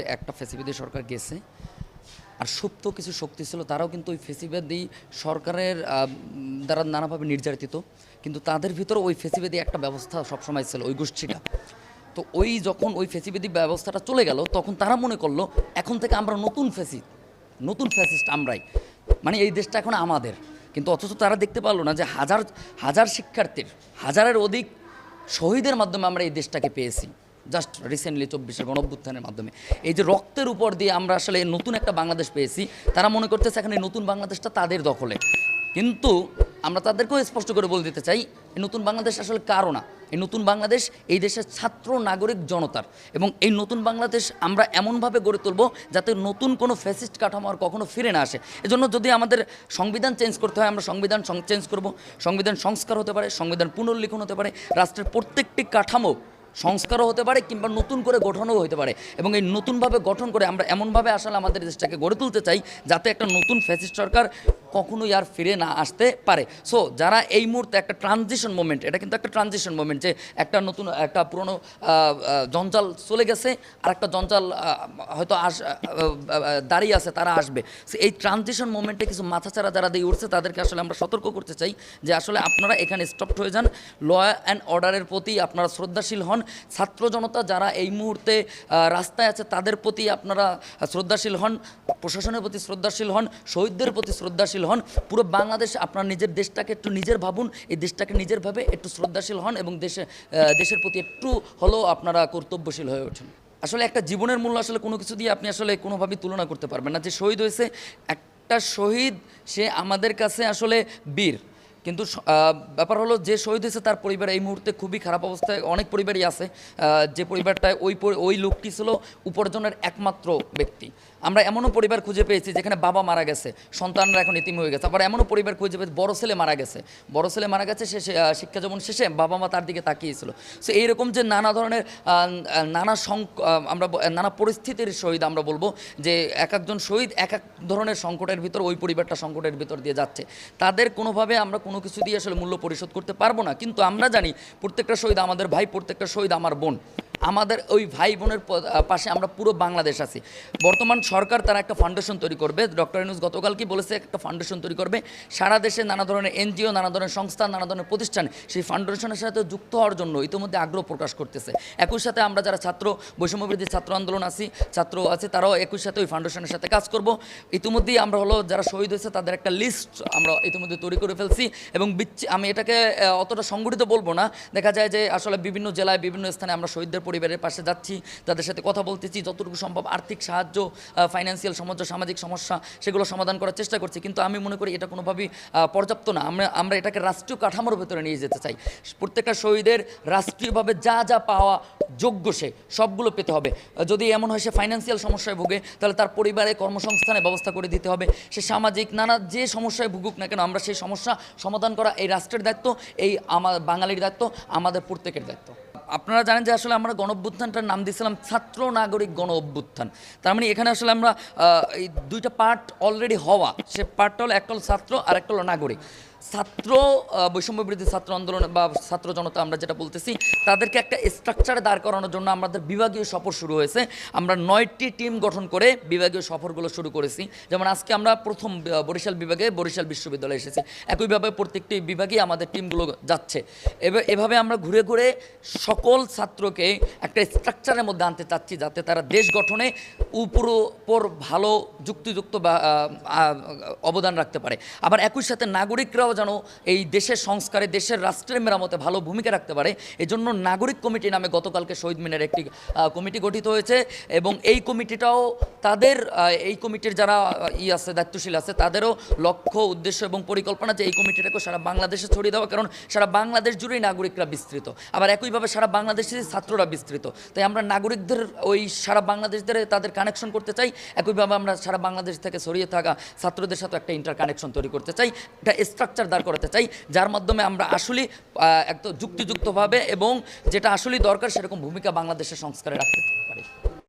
যে একটা ফেসিবিদি সরকার গেছে, আর সুপ্ত কিছু শক্তি ছিল, তারাও কিন্তু ওই ফেসিবাদী সরকারের দ্বারা নানাভাবে নির্যাতিত। কিন্তু তাদের ভিতর ওই ফেসিবাদী একটা ব্যবস্থা সবসময় ছিল, ওই গোষ্ঠীটা। তো ওই যখন ওই ফেসিবাদী ব্যবস্থাটা চলে গেল, তখন তারা মনে করল, এখন থেকে আমরা নতুন ফেসি, নতুন ফ্যাসিস্ট আমরাই। মানে এই দেশটা এখন আমাদের। কিন্তু অথচ তারা দেখতে পারল না যে হাজার হাজার শিক্ষার্থীর, হাজারের অধিক শহীদের মাধ্যমে আমরা এই দেশটাকে পেয়েছি। জাস্ট রিসেন্টলি চব্বিশের গণঅভ্যুত্থানের মাধ্যমে। এই যে রক্তের উপর দিয়ে আমরা আসলে নতুন একটা বাংলাদেশ পেয়েছি, তারা মনে করতেছে এখন নতুন বাংলাদেশটা তাদের দখলে। কিন্তু আমরা তাদেরকেও স্পষ্ট করে বলে দিতে চাই, এই নতুন বাংলাদেশ আসলে কারও না। এই নতুন বাংলাদেশ এই দেশের ছাত্র নাগরিক জনতার। এবং এই নতুন বাংলাদেশ আমরা এমনভাবে গড়ে তুলব যাতে নতুন কোনো ফ্যাসিস্ট কাঠামো আর কখনো ফিরে না আসে। এজন্য যদি আমাদের সংবিধান চেঞ্জ করতে হয়, আমরা সংবিধান চেঞ্জ করব। সংবিধান সংস্কার হতে পারে, সংবিধান পুনর্লিখন হতে পারে। রাষ্ট্রের প্রত্যেকটি কাঠামো সংস্কারও হতে পারে কিংবা নতুন করে গঠনও হতে পারে। এবং এই নতুনভাবে গঠন করে আমরা এমনভাবে আসলে আমাদের দেশটাকে গড়ে তুলতে চাই, যাতে একটা নতুন ফ্যাসিস্ট সরকার কখনোই আর ফিরে না আসতে পারে। সো যারা এই মুহূর্তে একটা ট্রানজিশন মোমেন্ট এটা কিন্তু একটা ট্রানজিশন মোমেন্ট যে একটা নতুন, একটা পুরনো জঞ্জাল চলে গেছে আর একটা জঞ্জাল হয়তো আস দাঁড়িয়ে আছে, তারা আসবে। সো এই ট্রানজিশন মোমেন্টে কিছু মাথাচাড়া যারা দিয়ে উঠছে, তাদেরকে আসলে আমরা সতর্ক করতে চাই যে আসলে আপনারা এখানে স্টপড হয়ে যান। ল অ্যান্ড অর্ডারের প্রতি আপনারা শ্রদ্ধাশীল হন। ছাত্র জনতা যারা এই মুহূর্তে রাস্তায় আছে, তাদের প্রতি আপনারা শ্রদ্ধাশীল হন, প্রশাসনের প্রতি শ্রদ্ধাশীল হন, শহীদদের প্রতি শ্রদ্ধাশীল হন। পুরো বাংলাদেশ আপনার নিজের দেশটাকে একটু নিজের ভাবুন, এই দেশটাকে নিজের ভাবে একটু শ্রদ্ধাশীল হন এবং দেশে দেশের প্রতি একটু হলেও আপনারা কর্তব্যশীল হয়ে ওঠেন। আসলে একটা জীবনের মূল্য আসলে কোনো কিছু দিয়ে আপনি আসলে কোনোভাবেই তুলনা করতে পারবেন না। যে শহীদ হয়েছে, একটা শহীদ সে আমাদের কাছে আসলে বীর। কিন্তু ব্যাপার হলো যে শহীদ হয়েছে তার পরিবার এই মুহূর্তে খুবই খারাপ অবস্থায় অনেক পরিবারই আছে। যে পরিবারটায় ওই ওই লোকটি ছিল উপার্জনের একমাত্র ব্যক্তি। আমরা এমনও পরিবার খুঁজে পেয়েছি যেখানে বাবা মারা গেছে সন্তানরা এখন ইতিম হয়ে গেছে। আবার এমনও পরিবার খুঁজে পেয়েছি বড় ছেলে মারা গেছে। বড় ছেলে মারা গেছে সে সে, শিক্ষা যেমন শেষে বাবা মা তার দিকে তাকিয়েছিল সো এইরকম যে নানা ধরনের নানা আহ, আমরা নানা পরিস্থিতির শহীদ আমরা বলব যে এক একজন শহীদ এক এক ধরনের সংকটের ভিতর ওই পরিবারটা সংকটের ভিতর দিয়ে যাচ্ছে। তাদের কোনোভাবে আমরা কোনো কিছু দিয়ে আসলে মূল্য পরিশোধ করতে পারব না। কিন্তু আমরা জানি প্রত্যেকটা শহীদ আমাদের ভাই প্রত্যেকটা শহীদ আমার বোন। আমাদের ওই ভাই বোনের পাশে আমরা পুরো বাংলাদেশ আছি। বর্তমান সরকার তারা একটা ফাউন্ডেশন তৈরি করবে। ডক্টর ইনুস গতকাল কি বলেছে, একটা ফাউন্ডেশন তৈরি করবে। সারা দেশে নানা ধরনের এনজিও, নানা ধরনের সংস্থা, নানা ধরনের প্রতিষ্ঠান সেই ফাউন্ডেশনের সাথে যুক্ত হওয়ার জন্য ইতিমধ্যে আগ্রহ প্রকাশ করতেছে। একই সাথে আমরা যারা ছাত্র বৈষম্যবিরোধী ছাত্র আন্দোলন আছি ছাত্র আছে, তারাও একই সাথে ওই ফাউন্ডেশনের সাথে কাজ করব। ইতিমধ্যেই আমরা হলো যারা শহীদ হয়েছে, তাদের একটা লিস্ট আমরা ইতিমধ্যে তৈরি করে ফেলছি এবং আমি এটাকে অতটা সংগঠিত বলব না। দেখা যায় যে আসলে বিভিন্ন জেলায়, বিভিন্ন স্থানে আমরা শহীদদের পরিবারের পাশে যাচ্ছি, তাদের সাথে কথা বলতেছি, যতটুকু সম্ভব আর্থিক সাহায্য ফাইন্যান্সিয়াল সমস্যা, সামাজিক সমস্যা, সেগুলো সমাধান করার চেষ্টা করছি। কিন্তু আমি মনে করি এটা কোনোভাবেই পর্যাপ্ত না। আমরা আমরা এটাকে রাষ্ট্রীয় কাঠামোর ভেতরে নিয়ে যেতে চাই। প্রত্যেকটা শহীদের রাষ্ট্রীয়ভাবে যা যা পাওয়া যোগ্য সে, সবগুলো পেতে হবে। যদি এমন হয় সে ফাইন্যান্সিয়াল সমস্যায় ভোগে, তাহলে তার পরিবারে কর্মসংস্থানের ব্যবস্থা করে দিতে হবে। সে সামাজিক, নানা যে সমস্যায় ভুগুক না কেন, আমরা সেই সমস্যা সমাধান করা এই রাষ্ট্রের দায়িত্ব, এই আমার বাঙালির দায়িত্ব, আমাদের প্রত্যেকের দায়িত্ব। আপনারা জানেন যে আসলে আমরা গণ অভ্যুত্থানটার নাম দিয়েছিলাম ছাত্র নাগরিক গণ অভ্যুত্থান তার মানে এখানে আসলে আমরা এই দুইটা পার্ট অলরেডি হওয়া। সে পার্টটা হলো একটা হলো ছাত্র আর একটা হলো নাগরিক। ছাত্র বৈষম্য বিরোধী ছাত্র আন্দোলন বা ছাত্র জনতা আমরা যেটা বলতেছি, তাদেরকে একটা স্ট্রাকচারে দাঁড় করানোর জন্য আমাদের বিভাগীয় সফর শুরু হয়েছে। আমরা নয়টি টিম গঠন করে বিভাগীয় সফরগুলো শুরু করেছি। যেমন আজকে আমরা প্রথম বরিশাল বিভাগে বরিশাল বিশ্ববিদ্যালয়ে এসেছি। একইভাবে প্রত্যেকটি বিভাগেই আমাদের টিমগুলো যাচ্ছে। এভাবে আমরা ঘুরে ঘুরে সকল ছাত্রকে একটা স্ট্রাকচারের মধ্যে আনতে চাচ্ছি, যাতে তারা দেশ গঠনে উপর উপর ভালো যুক্তিযুক্ত বা অবদান রাখতে পারে। আবার একই সাথে নাগরিকরাও যেন এই দেশের সংস্কারে, দেশের রাষ্ট্রের মেরামতে ভালো ভূমিকা রাখতে পারে। এজন্য নাগরিক কমিটি নামে গতকালকে শহীদ মিনার একটি কমিটি গঠিত হয়েছে এবং এই কমিটিটাও তাদের এই কমিটির যারা ই আছে, দায়িত্বশীল আছে, তাদেরও লক্ষ্য, উদ্দেশ্য এবং পরিকল্পনা যে এই কমিটিটাকে সারা বাংলাদেশে ছড়িয়ে দেওয়া, কারণ সারা বাংলাদেশ জুড়েই নাগরিকরা বিস্তৃত। আবার একইভাবে সারা বাংলাদেশের ছাত্ররা বিস্তৃত। তাই আমরা নাগরিকদের ওই সারা বাংলাদেশদের তাদের কানেকশন করতে চাই। একইভাবে আমরা সারা বাংলাদেশ থেকে ছড়িয়ে থাকা ছাত্রদের সাথে একটা ইন্টার কানেকশন তৈরি করতে চাই। একটা স্ট্রাকচার দাঁড় করাতে চাই, যার মাধ্যমে আমরা আসলে একদম যুক্তিযুক্তভাবে এবং যেটা আসলেই দরকার সেরকম ভূমিকা বাংলাদেশের সংস্কারে রাখতে পারি।